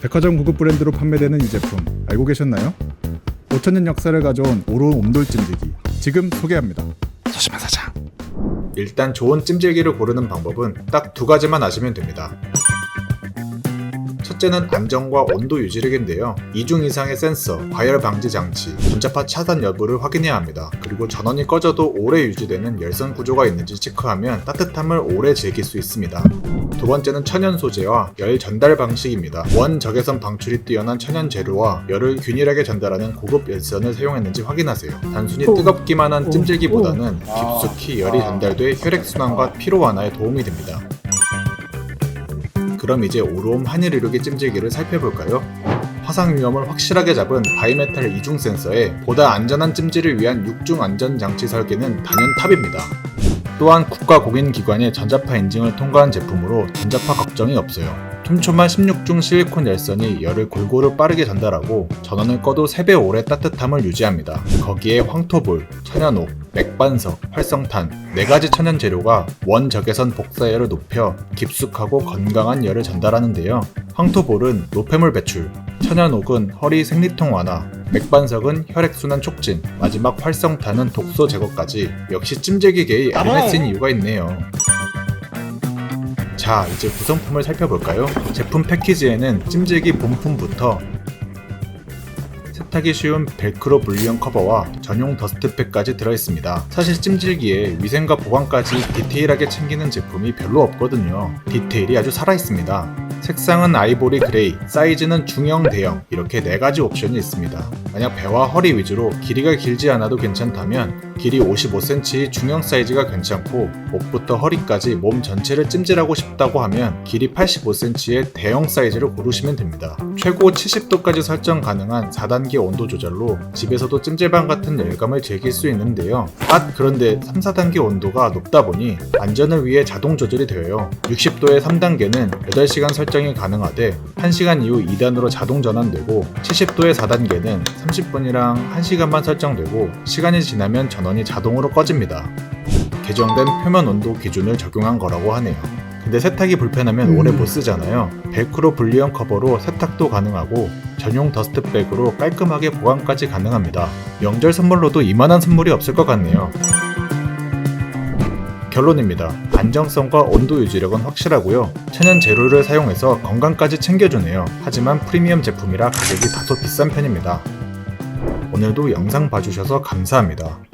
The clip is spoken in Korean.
백화점 고급 브랜드로 판매되는 이 제품 알고 계셨나요? 5천년 역사를 가져온 오로 옴돌 찜질기 지금 소개합니다. 소심한 사장. 일단 좋은 찜질기를 고르는 방법은 딱 두 가지만 아시면 됩니다. 첫째는 안정과 온도 유지력인데요. 2중 이상의 센서, 과열 방지 장치, 전자파 차단 여부를 확인해야 합니다. 그리고 전원이 꺼져도 오래 유지되는 열선 구조가 있는지 체크하면 따뜻함을 오래 즐길 수 있습니다. 두 번째는 천연 소재와 열 전달 방식입니다. 원 적외선 방출이 뛰어난 천연 재료와 열을 균일하게 전달하는 고급 열선을 사용했는지 확인하세요. 단순히 오. 뜨겁기만 한 오. 찜질기보다는 오. 깊숙이 열이 전달돼 혈액순환과 피로 완화에 도움이 됩니다. 그럼 이제 오로움 한일 의료기 찜질기를 살펴볼까요? 화상 위험을 확실하게 잡은 바이메탈 이중 센서에 보다 안전한 찜질을 위한 6중 안전 장치 설계는 단연 탑입니다. 또한 국가 공인기관의 전자파 인증을 통과한 제품으로 전자파 걱정이 없어요. 촘촘한 16중 실리콘 열선이 열을 골고루 빠르게 전달하고 전원을 꺼도 3배 오래 따뜻함을 유지합니다. 거기에 황토볼, 천연옥, 맥반석, 활성탄 4가지 천연 재료가 원 적외선 복사열을 높여 깊숙하고 건강한 열을 전달하는데요. 황토볼은 노폐물 배출, 천연옥은 허리 생리통 완화, 맥반석은 혈액순환 촉진, 마지막 활성탄은 독소 제거까지 역시 찜질기계의 MS인 이유가 있네요. 자, 이제 구성품을 살펴볼까요? 제품 패키지에는 찜질기 본품부터 세탁이 쉬운 벨크로 분리형 커버와 전용 더스트팩까지 들어있습니다. 사실 찜질기에 위생과 보관까지 디테일하게 챙기는 제품이 별로 없거든요. 디테일이 아주 살아있습니다. 색상은 아이보리 그레이, 사이즈는 중형, 대형 이렇게 네 가지 옵션이 있습니다. 만약 배와 허리 위주로 길이가 길지 않아도 괜찮다면 길이 55cm 중형 사이즈가 괜찮고 목부터 허리까지 몸 전체를 찜질하고 싶다고 하면 길이 85cm의 대형 사이즈를 고르시면 됩니다. 최고 70도까지 설정 가능한 4단계 온도 조절로 집에서도 찜질방 같은 열감을 즐길 수 있는데요. 아 그런데 3, 4단계 온도가 높다 보니 안전을 위해 자동 조절이 되어요. 60도의 3단계는 8시간 설정 이 가능하되 1시간 이후 2단으로 자동 전환되고 70도의 4단계는 30분이랑 1시간만 설정되고 시간이 지나면 전원이 자동으로 꺼집니다. 개정된 표면 온도 기준을 적용한 거라고 하네요. 근데 세탁이 불편하면 오래 못 쓰잖아요. 벨크로 분리형 커버로 세탁도 가능하고 전용 더스트백으로 깔끔하게 보관까지 가능합니다. 명절 선물로도 이만한 선물이 없을 것 같네요. 결론입니다. 안정성과 온도 유지력은 확실하고요. 천연 재료를 사용해서 건강까지 챙겨주네요. 하지만 프리미엄 제품이라 가격이 다소 비싼 편입니다. 오늘도 영상 봐주셔서 감사합니다.